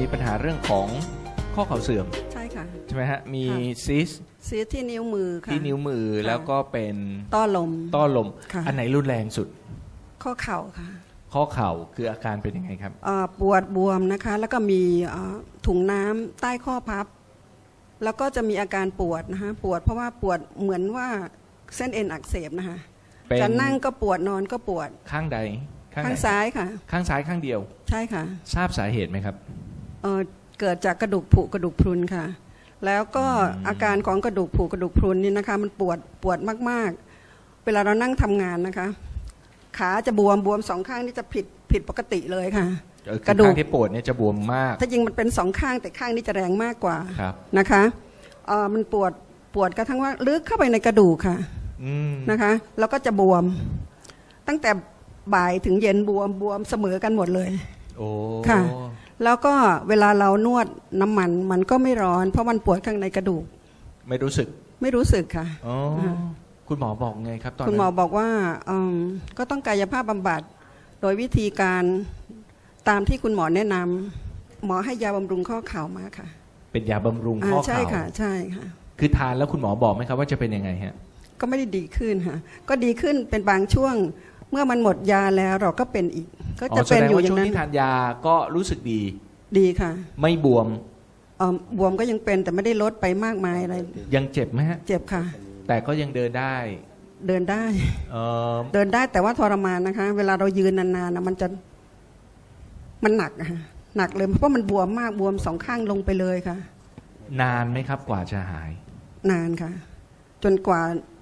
มีปัญหาเรื่องของข้อเข่าเสื่อมใช่ค่ะ ใช่ไหมฮะ มีค่ะ ซิสเสียที่นิ้วมือค่ะ ที่นิ้วมือค่ะ แล้วก็เป็นต้อลม ต้อลม ค่ะ อันไหนรุนแรงสุด ข้อเข่าค่ะข้อเข่าคืออาการเป็นยังไงครับ เอ่อปวดบวมนะคะ แล้วก็มีเอ่อถุงน้ำใต้ข้อพับ แล้วก็จะมีอาการปวดนะคะปวดเพราะว่าปวดเหมือนว่าเส้นเอ็นอักเสบนะคะเป็นจะนั่งก็ปวดนอนก็ปวดข้างใดข้างไหนซ้ายค่ะ ข้างซ้ายข้างเดียว ใช่ค่ะ ทราบสาเหตุไหมครับ เอ่อเกิดจากกระดูกผุกระดูกพรุนค่ะ แล้วก็อืมอาการของกระดูกผุกระดูกพรุนนี่นะคะ มันปวดปวดมากๆ เวลาเรานั่งทำงานนะคะ ขาจะบวมบวมสองข้างนี่จะผิดผิดปกติเลยค่ะ เออคืกระอดูก ข้างที่ปวดเนี่ยจะบวมมากถ้าจริงมันเป็นสองข้างแต่ข้างนี้จะแรงมากกว่าครับ นะคะเอ่อมันปวดปวดกระทั่งว่าลึกเข้าไปในกระดูกค่ะ อืมนะคะแล้วก็จะบวม ตั้งแต่บ่ายถึงเย็นบวมบวมเสมอกันหมดเลย โอ้ค่ะ แล้วก็เวลาเรานวดน้ำมันมันก็ไม่ร้อน เพราะมันปวดข้างในกระดูก ไม่รู้สึกไม่รู้สึกค่ะอ๋ออาคุณหมอบอกไงครับตอนคุณนั้นหมอบอกว่าอืมก็ต้องกายภาพบำบัด โดยวิธีการตามที่คุณหมอแนะนำหมอให้ยาบำรุงข้อเข่ามาค่ะเป็นยาบำรุงอ่าข้อใช่เข่าค่ะ ใช่ค่ะ คือทานแล้วคุณหมอบอกไหมครับว่าจะเป็นยังไงฮะ ก็ไม่ได้ดีขึ้นค่ะ ก็ดีขึ้นเป็นบางช่วง เมื่อมันหมดยาแล้วเราก็เป็นอีก ก็จะแสเป็นดงอยู่ว่าอย่าช่วงงนั้นที่ทานยาก็รู้สึกดี ดีค่ะไม่บวมเอ่อบวมก็ยังเป็นแต่ไม่ได้ลดไปมากมายอะไร ยังเจ็บไหมฮะ เจ็บค่ะ แต่ก็ยังเดินได้เดินได้ เออเดินได้แต่ว่าทรมานนะคะ เวลาเรายืนนานๆนะมันจะมันหนักอะค่ะหนักเลยเพราะมันบวมมากบวมสองข้างลงไปเลยค่ะ นานไหมครับกว่าจะหาย นานค่ะ จนกว่า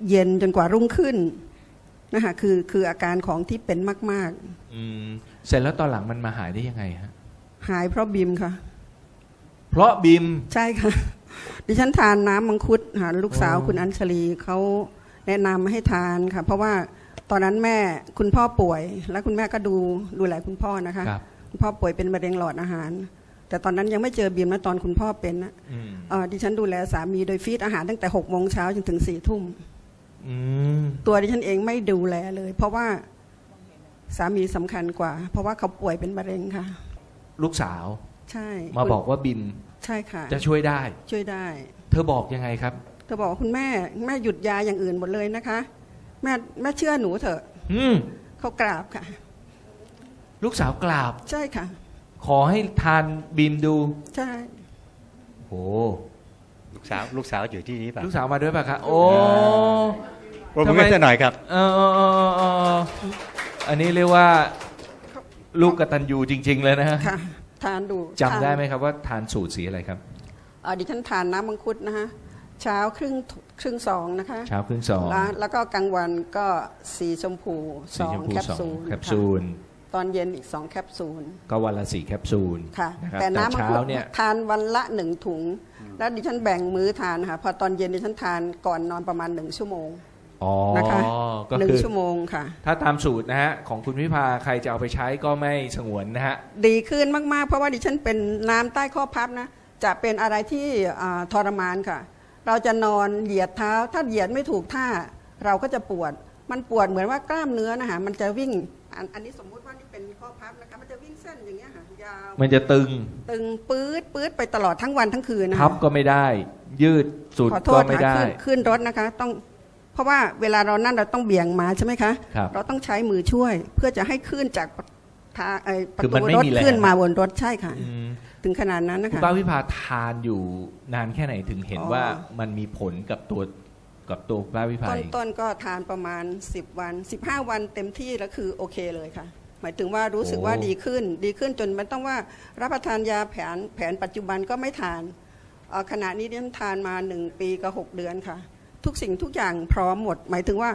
เย็นจนกว่ารุ่งขึ้น นะคะคือคืออาการของที่เป็นมาก อืมเสร็จแล้วตอนหลังมันมาหายได้ยังไงฮะ ๆ หายเพราะบิมค่ะ เพราะบิม ใช่ค่ะ ดิฉันทานน้ำมังคุดค่ะลูกสาวอ๋อ คุณอัญชลีเขาแนะนำให้ทานค่ะ เพราะว่าตอนนั้นแม่คุณพ่อป่วย แล้วคุณแม่ก็ดูดูแลคุณพ่อนะคะ ครับ คุณพ่อป่วยเป็นมะเร็งหลอดอาหาร แต่ตอนนั้นยังไม่เจอบีมนะตอนคุณพ่อเป็นนะอืมเอ่อดิฉันดูแลสามีโดยฟีดอาหารตั้งแต่หกโมงเช้าจนถึงสี่ทุ่ม อืมตัวดิฉันเองไม่ดูแลเลย เพราะว่าสามีสำคัญกว่า เพราะว่าเขาป่วยเป็นมะเร็งค่ะ ลูกสาวใช่มาบอกว่าบิมใช่ค่ะ จะช่วยได้ ช่วยได้เธอบอกยังไงครับ เธอบอกว่าคุณแม่แม่หยุดยาอย่างอื่นหมดเลยนะคะ แม่แม่เชื่อหนูเถอะอืมเขากราบค่ะ ลูกสาวกราบ ใช่ค่ะ ขอให้ทานบิมดู ใช่ โอ้ ลูกสาวลูกสาวอยู่ที่นี้ป่ะลูกสาวมาด้วยป่ะคะโอ้โปรโมทำไมทหน่อยครับเออเออเออเออเอออันนี้เรียกว่าลูกกตัญญูจริง ๆ เลยนะฮะค่ะทานดูจำได้ทานไหมครับว่าทานสูตรสีอะไรครับเอ่อดิฉันทานน้ำมังคุดนะคะเช้าครึ่งครึ่งสองนะคะเช้าครึ่งสองแล้วแล้วก็กลางวันก็สีชมพูสสีองชมพูแคปสองซูลแคปซูลค่ะตอนเย็นอีกสองแคปซูล ก็วันละสี่แคปซูลค่ะนะครับแต่น้ำมังเช้าคุดเนี่ยทานวันละหนึ่งถุง แล้วดิฉันแบ่งมื้อทานค่ะพอตอนเย็นดิฉันทานก่อนนอนประมาณหนึ่งชั่วโมง อ๋อนะคะก็หนึ่งคือชั่วโมงค่ะ ถ้าตามสูตรนะฮะของคุณพิพาใครจะเอาไปใช้ก็ไม่สงวนนะฮะ ดีขึ้นมาก ๆ เพราะว่าดิฉันเป็นน้ำใต้ข้อพับนะ จะเป็นอะไรที่อ่าทรมานค่ะ เราจะนอนเหยียดเท้า ถ้าเหยียดไม่ถูกท่าเราก็จะปวด มันปวดเหมือนว่ากล้ามเนื้อนะคะมันจะวิ่งอันอันนี้สมมุติว่านี่เป็นข้อพับนะคะมันจะวิ่งเส้น มันจะตึงตึงปื๊ดปื๊ดไปตลอดทั้งวันทั้งคืนนะพัคะบก็ไม่ได้ ยืดสุดขอโทก็ษไม่ค่ะได้ ขึ้นขึ้นรถนะคะ ต้องเพราะว่าเวลาเรานั่นเราต้องเบี่ยงมาใช่ไหมคะ ครับเราต้องใช้มือช่วย เพื่อจะให้ขึ้นจากทางเอ่อประคือมันตูไม่รถมีแรง ขึ้นมาบนรถใช่ค่ะ อืมถึงขนาดนั้นนะคุณคะ ป้าวิภาทานอยู่นานแค่ไหนถึงเห็นอ๋อ ว่ามันมีผลกับตัวกับตัวป้าวิภาต้นเอง ต้นก็ทานประมาณ 10 วัน 15 วันเต็มที่แล้วคือโอเคเลยค่ะ หมายถึงว่ารู้สึกว่าดีขึ้น ดีขึ้นจนมันต้องว่ารับประทานยาแผนแผนปัจจุบันก็ไม่ทานเอ่อขณะนี้ดิฉันทานมา1ปีกับ6เดือนค่ะ ทุกสิ่งทุกอย่างพร้อมหมด หมายถึงว่า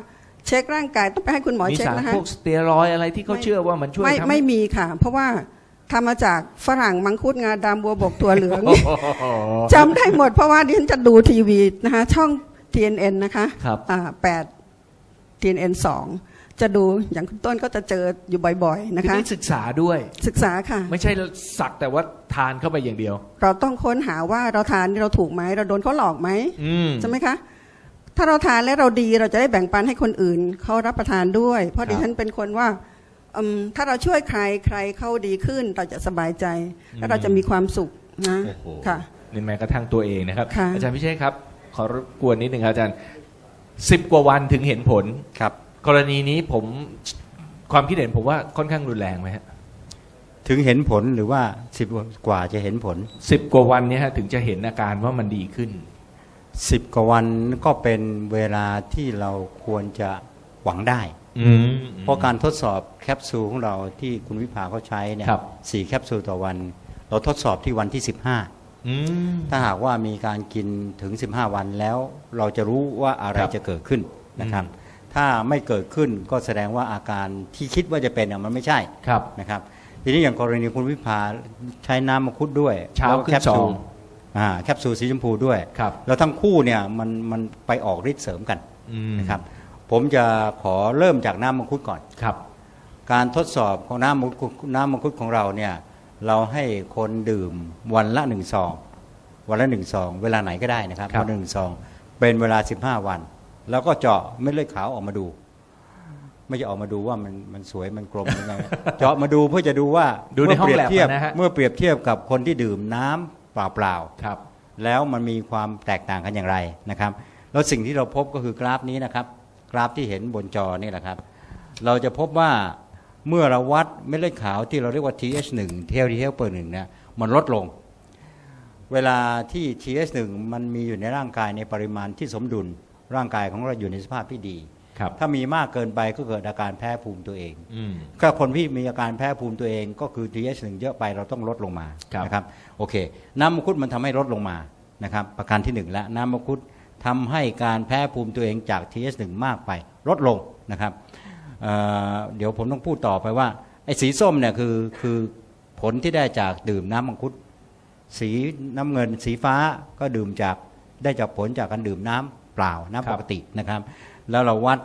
เช็คร่างกายต้องไปให้คุณหมอมีเช็คสารนะคะพวกสเตียรอยด์อะไรที่เขาไม่เชื่อว่ามันช่วยไม่ทำไม่มีค่ะ เพราะว่าทำมาจากฝรั่งมังคุดงาดำบัวบกตัวเหลืองโอ้โหจำได้หมดเพราะว่าดิฉันจะดูทีวีนะคะช่อง TNN นะคะครับอ่าแปด TNN สอง จะดูอย่างคุณต้นก็จะเจออยู่บ่อยๆ นะคือคะนี่ศึกษาด้วย ศึกษาค่ะ ไม่ใช่สักแต่ว่าทานเข้าไปอย่างเดียว เราต้องค้นหาว่าเราทานนี่เราถูกไหมเราโดนเขาหลอกไหมอืม ใช่ไหมคะ ถ้าเราทานแล้วเราดีเราจะได้แบ่งปันให้คนอื่นเขารับประทานด้วย เพราะครับดิฉันเป็นคนว่าอืมถ้าเราช่วยใครใครเข้าดีขึ้นเราจะสบายใจและเราจะมีความสุขนะโอ้โหค่ะ นี่แม้กระทั่งตัวเองนะครับ ค่ะ อาจารย์พิเชษครับ ขอรบกวนนิดหนึ่งครับอาจารย์สิบกว่าวันถึงเห็นผลครับ กรณีนี้ผมความคิดเห็นผมว่าค่อนข้างรุนแรงไหมฮะถึงเห็นผลหรือว่าสิบกว่าจะเห็นผลสิบกว่าวันเนี้ฮะถึงจะเห็นอาการว่ามันดีขึ้นสิบกว่าวันก็เป็นเวลาที่เราควรจะหวังได้อืมเพราะการทดสอบแคปซูลของเราที่คุณวิภาเขาใช้เนี่ยครับสี่แคปซูลต่อวัน เราทดสอบที่วันที่อืม15ถ้าหากว่ามีการกินถึง15วันแล้ว เราจะรู้ว่าอะไรครับจะเกิดขึ้นนะครับอืม ถ้าไม่เกิดขึ้นก็แสดงว่าอาการที่คิดว่าจะเป็นน่ะมันไม่ใช่ครับ นะครับ ทีนี้อย่างกรณีคุณวิภาใช้น้ำมังคุดด้วยเช้าแล้วก็ขึ้นแคปซูซอลงอ่าแคปซูลสีชมพูด้วย ครับ แล้วทั้งคู่เนี่ยมันมันไปออกฤทธิ์เสริมกันอืมนะครับ ผมจะขอเริ่มจากน้ำมังคุดก่อน ครับ การทดสอบของน้ำมังคุดน้ำมังคุดของเราเนี่ยเราให้คนดื่มวันละหนึ่งซอง วันละหนึ่งซอง เวลาไหนก็ได้นะครับครับ วันละหนึ่งซอง เป็นเวลา 15 วัน แล้วก็เจาะเม็ดเลือดขาวออกมาดู ไม่จะออกมาดูว่ามันมันสวยมันกลมยังไง เจาะมาดูเพื่อจะดูว่าดูในห้องเมื่แลบเปรียบเทียบนะฮะ เมื่อเปรียบเทียบกับคนที่ดื่มน้ำเปล่าๆ ครับ แล้วมันมีความแตกต่างกันอย่างไรนะครับ แล้วสิ่งที่เราพบก็คือกราฟนี้นะครับ กราฟที่เห็นบนจอนี่แหละครับ เราจะพบว่าเมื่อเราวัดเม็ดเลือดขาวที่เราเรียกว่า TH1 T helper 1เนี่ยมันลดลง เวลาที่ TH1 มันมีอยู่ในร่างกายในปริมาณที่สมดุล ร่างกายของเราอยู่ในสภาพที่ดีครับถ้ามีมากเกินไปก็เกิดอาการแพ้ภูมิตัวเองอืมก็คนที่มีอาการแพ้ภูมิตัวเอง ก็คือ TH1 เยอะไปเราต้องลดลงมาครับนะครับโอเค น้ำมังคุดมันทำให้ลดลงมานะครับประการที่หนึ่งแล้วน้ำมังคุดทำให้การแพ้ภูมิตัวเองจาก TH1 มากไป ลดลงนะครับเอ่อเดี๋ยวผมต้องพูดต่อไปว่าไอ้สีส้มเนี่ยคือคือผลที่ได้จากดื่มน้ำมังคุด สีน้ำเงินสีฟ้าก็ดื่มจากได้จากผลจากการดื่มน้ำ เปล่าครัน้ำบปกตินะครับ แล้วเราวัด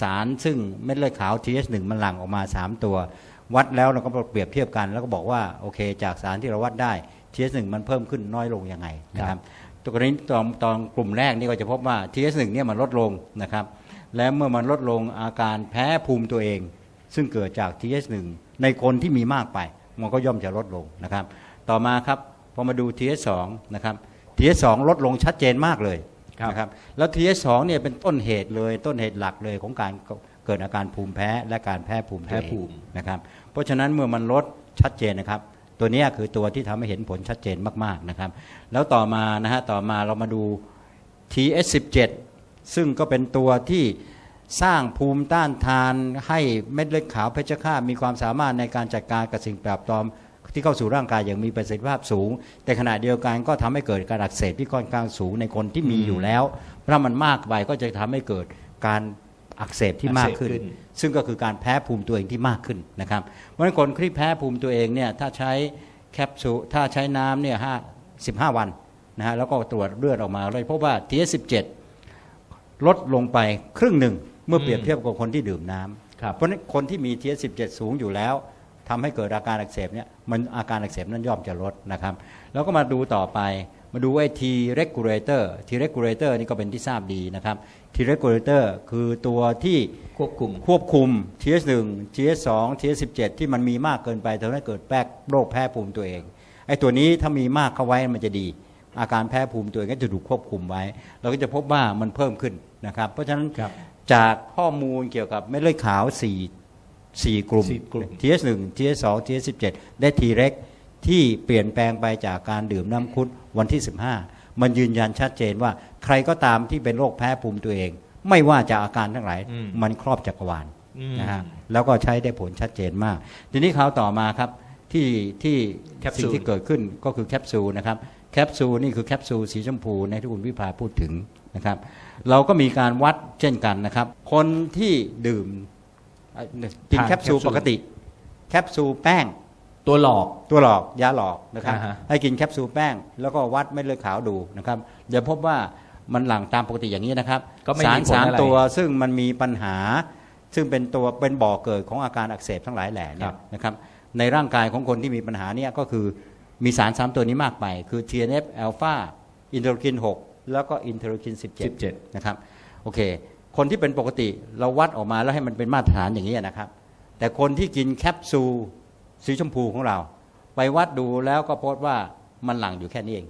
สารซึ่งเม็ดเลือดขาว TH1 มันหลั่งออกมา 3 ตัว วัดแล้วเราก็เปรียบเทียบกัน แล้วก็บอกว่าโอเค จากสารที่เราวัดได้ TH1 มันเพิ่มขึ้นน้อยลงยังไงนะครับตัวกรณีตอนตอนกลุ่มแรกนี่ก็จะพบว่า TH1 เนี่ยมันลดลงนะครับ และเมื่อมันลดลงอาการแพ้ภูมิตัวเอง ซึ่งเกิดจาก TH1 ในคนที่มีมากไป มันก็ย่อมจะลดลงนะครับ ต่อมาครับพอมาดู TH2 นะครับ TH2 ลดลงชัดเจนมากเลยครับ นะครับแล้ว TH2 เนี่ยเป็นต้นเหตุเลยต้นเหตุหลักเลยของการเกิดอาการภูมิแพ้และการแพ้ภูมิตัวแพ้เองภูมินะครับเพราะฉะนั้นเมื่อมันลดชัดเจนนะครับ ตัวเนี้ยคือตัวที่ทำให้เห็นผลชัดเจนมากๆนะครับ แล้วต่อมานะฮะต่อมาเรามาดู TS17 ซึ่งก็เป็นตัวที่สร้างภูมิต้านทานให้เม็ดเลือดขาวเพชฌฆาตมีความสามารถในการจัดการกับสิ่งแปลกปลอม ที่เข้าสู่ร่างกายอย่างมีประสิทธิภาพสูง แต่ขณะเดียวกันก็ทำให้เกิดการอักเสบที่ค่อนข้างสูงในคนที่มีอยู่แล้ว เพราะมันมากไปก็จะทำให้เกิดการอักเสบที่มากขึ้นอักเสบขึ้น ซึ่งก็คือการแพ้ภูมิตัวเองที่มากขึ้นนะครับ เพราะฉะนั้นคนที่แพ้ภูมิตัวเองเนี่ยถ้าใช้แคปซูลถ้าใช้น้ำเนี่ยห้าสิบห้าวันนะฮะแล้วก็ตรวจเลือดออกมาเลยพบว่า TS17 ลดลงไปครึ่งหนึ่งเมื่อเปรียบเทียบกับคนที่ดื่มน้ำครับเพราะฉะนั้นคนที่มี TS17 สูงอยู่แล้ว ทำให้เกิดอาการอักเสบเนี่ยมันอาการอักเสบนั้นย่อมจะลดนะครับ แล้วก็มาดูต่อไปมาดูไอ้ T regulator T regulator นี่ก็เป็นที่ทราบดีนะครับ T regulator คือตัวที่ควบคุมควบคุม TS1 TS2 TS17 ที่มันมีมากเกินไปทำให้เกิดแป๊กโรคแพ้ภูมิตัวเองไอ้ตัวนี้ถ้ามีมากเข้าไว้มันจะดี อาการแพ้ภูมิตัวเองก็จะถูกควบคุมไว้ เราก็จะพบว่ามันเพิ่มขึ้นนะครับ เพราะฉะนั้นครับจากข้อมูลเกี่ยวกับเม็ดเลือดขาว4 4 กลุ่ม สี่กลุ่ม TS1 TS2 TS17 ได้ T reg ที่เปลี่ยนแปลงไปจากการดื่มน้ำคุดวันที่ 15 มันยืนยันชัดเจนว่าใครก็ตามที่เป็นโรคแพ้ภูมิตัวเอง ไม่ว่าจะอาการทั้งหลาย อืม มันครอบจักรวาล อืม นะฮะแล้วก็ใช้ได้ผลชัดเจนมาก ทีนี้คราวต่อมาครับที่ที่แคปซูล สิ่งที่เกิดขึ้นก็คือแคปซูลนะครับแคปซูลนี่คือแคปซูลสีชมพูในที่คุณวิภาพูดถึงนะครับ เราก็มีการวัดเช่นกันนะครับ คนที่ดื่มเอ่อ กินทานแคปซูลแคปซูลปกติ แคปซูลแป้ง ตัวหลอก ตัวหลอกยาหลอกนะครับ อ่าฮะ ให้กินแคปซูลแป้ง แล้วก็วัดเม็ดเลือดขาวดูนะครับเดี๋ยวพบว่ามันหลั่งตามปกติอย่างนี้นะครับ ก็ไม่สารมีผลสามอะไรตัวซึ่งมันมีปัญหา ซึ่งเป็นตัวเป็นบ่อเกิดของอาการอักเสบทั้งหลายแหล่เนี่ครัยบนะครับ ในร่างกายของคนที่มีปัญหาเนี่ยก็คือมีสารสามตัวนี้มากไป คือ TNF อ l p h a อินเทอร์คิน 6 แล้วก็อินเทอร์คิน 17 17 นะครับ โอเค คนที่เป็นปกติเราวัดออกมาแล้วให้มันเป็นมาตรฐานอย่างนี้ยนะครับ แต่คนที่กินแคปซูลสีชมพูของเรา ไปวัดดูแล้วก็พบว่ามันหลั่งอยู่แค่นี้เอง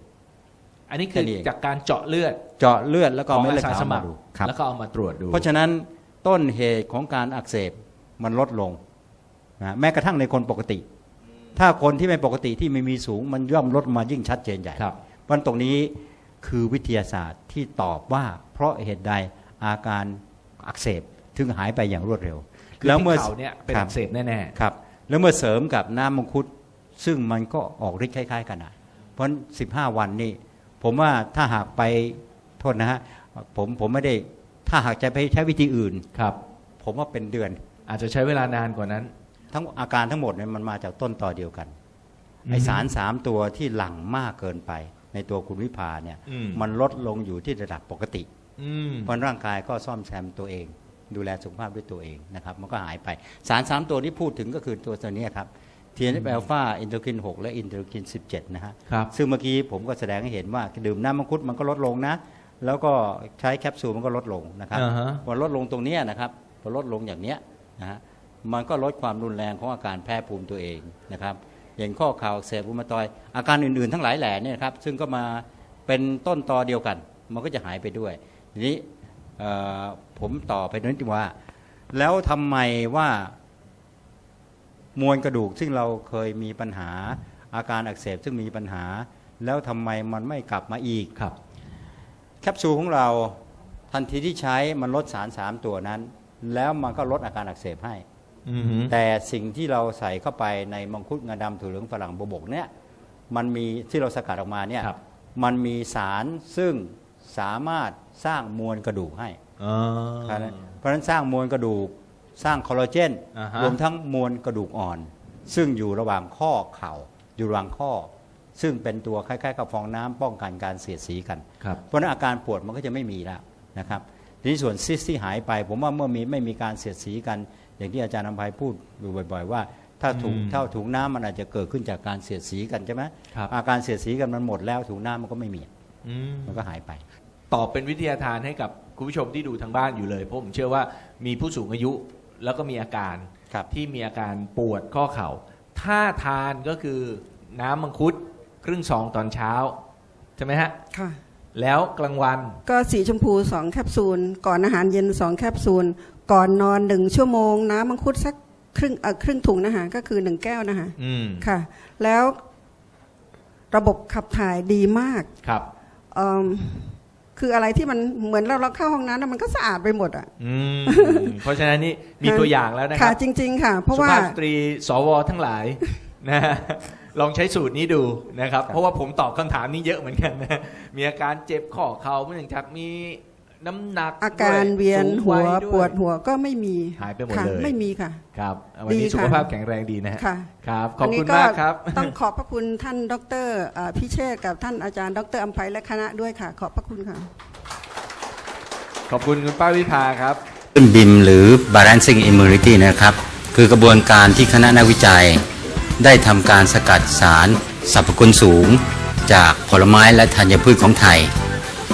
อันนี้คือแค่นี้เองจากการเจาะเลือดเจาะเลือดแล้วก็ของไม่อาเลือดสาขาวสมัมาครดูครับแล้วก็เอามาตรวจดู เพราะฉะนั้นต้นเหตุของการอักเสบมันลดลงนะแม้กระทั่งในคนปกติ ถ้าคนที่ไม่ปกติที่ไม่มีสูง มันย่อมลดมายิ่งชัดเจนใหญ่ครับเพราะฉะนั้นตรงนี้คือวิทยาศาสตร์ที่ตอบว่าเพราะเหตุใด อาการอักเสบถึงหายไปอย่างรวดเร็วคือที่เข่าเนี่ยเป็นครับอักเสบแน่ครับ แล้วเมื่อเสริมกับน้ำมังคุดซึ่งมันก็ออกฤทธิ์คล้าย ๆ กันนะเพราะฉะนั้น15 วันนี่ผมว่าถ้าหากไปโทษนะฮะผมผมไม่ได้ถ้าหากจะไปใช้วิธีอื่นๆครับ ผมว่าเป็นเดือน อาจจะใช้เวลานานกว่านั้น ทั้งอาการทั้งหมดเนี่ยมันมาจากต้นต่อเดียวกันไอสารสามตัวที่หลั่งมากเกินไป ในตัวคุณวิภาเนี่ยอืมมันลดลงอยู่ที่ระดับปกติอืม เพราะร่างกายก็ซ่อมแซมตัวเอง ดูแลสุขภาพด้วยตัวเองนะครับ มันก็หายไป สารสามตัวที่พูดถึงก็คือตัวตัวเนี้ยครับ TNF อ l ลฟาอินเตอร์คิน 6 และอินเตอร์คิน 17 นะฮะครับซึ่งเมื่อกี้ผมก็แสดงให้เห็นว่า ดื่มน้ำมังคุดมันก็ลดลงนะ แล้วก็ใช้แคปซูลมันก็ลดลงนะครับอ่าฮะพอลดลงตรงเนี้ยนะครับพอลดลงอย่างเนี้ยนะฮะมันก็ลดความรุนแรงของอาการแพ้ภูมิตัวเองนะครับอย่างข้อเข่าอักเสบรูมาตอยด์อาการอื่นๆ ทั้งหลายแหล่เนี่ยนะครับซึ่งก็มาเป็นต้นตอเดียวกัน มันก็จะหายไปด้วย ทีนี้เอ่อผมต่อไปนิดว่า แล้วทำไมว่ามวลกระดูกซึ่งเราเคยมีปัญหาอาการอักเสบซึ่งมีปัญหา แล้วทำไมมันไม่กลับมาอีกครับ แคปซูลของเราทันทีที่ใช้มันลดสารสามตัวนั้น แล้วมันก็ลดอาการอักเสบให้อือหือแต่สิ่งที่เราใส่เข้าไปในมังคุดงาดำถั่วเหลืองฝรั่งบวบกเนี่ยมันมีที่เราสกัดออกมาเนี่ยครับมันมีสารซึ่งสามารถ สร้างมวลกระดูกให้อ๋อเพราะฉะนั้นสร้างมวลกระดูกสร้างคอลลาเจนอ่าฮะรวมทั้งมวลกระดูกอ่อน ซึ่งอยู่ระหว่างข้อเข่าอยู่ระหว่างข้อ ซึ่งเป็นตัวคล้ายๆกับฟองน้ำป้องกันการเสียดสีกันครับเพราะฉะนั้นอาการปวดมันก็จะไม่มีแล้วนะครับทีนี้ส่วนซิสที่หายไป ผมว่าเมื่อมีไม่มีการเสียดสีกัน อย่างที่อาจารย์นำภัยพูดอยู่บ่อย ๆ ว่า ถ้าถุงอืมเท่าถุงน้ำมันอาจจะเกิดขึ้นจากการเสียดสีกันใช่ไหมครับอาการเสียดสีกันมันหมดแล้วถุงน้ำมันก็ไม่มีอืมมันก็หายไป ตอบเป็นวิทยาทานให้กับคุณผู้ชมที่ดูทางบ้านอยู่เลย เพราะผมเชื่อว่ามีผู้สูงอายุแล้วก็มีอาการครับ ที่มีอาการปวดข้อเข่า ถ้าทานก็คือน้ำมังคุดครึ่งซองตอนเช้า ใช่ไหมฮะ ค่ะ แล้วกลางวันก็สีชมพูสองแคปซูล ก่อนอาหารเย็นสองแคปซูล ก่อนนอนหนึ่งชั่วโมง น้ำมังคุดสักครึ่งเอ่อครึ่งถุงนะคะก็คือหนึ่งแก้วนะคะอืมค่ะ แล้วระบบขับถ่ายดีมากครับ เอิ่ม คืออะไรที่มันเหมือนเราเราเข้าห้องน้ำแล้วมันก็สะอาดไปหมดอะ อืมเพราะฉะนั้นนี่มีตัวอย่างแล้วนะคค่ะรับจริง ๆ ค่ะ เพราะสุว่าภาพสตรีสวทั้งหลายนะฮะลองใช้สูตรนี้ดูนะครับ เพราะว่าผมตอบคำถามนี้เยอะเหมือนกันนะมีอาการเจ็บข้อเข่าเนื่องจากมี น้ำหนักอาการด้เวียนสูงหัวยด้ย ปวดหัวก็ไม่มีหายไปหมดค่ะเลย ไม่มีค่ะ ครับวันนี้ดีสุค่ะขภาพแข็งแรงดีนะฮะค่ะ ครับขอบนนี้คุณมากครับต้องขอบพระคุณท่านดรเอ่อพิเชษฐ์กับท่านอาจารย์ดรอัมภัยและคณะด้วยค่ะ ขอบพระคุณค่ะ ขอบคุณคุณป้าวิภาครับ ขึ้นบิมหรือ balancing immunity นะครับ คือกระบวนการที่คณะนักวิจัย ได้ทำการสกัดสารสรรพคุณสูง จากผลไม้และธัญพืชของไทย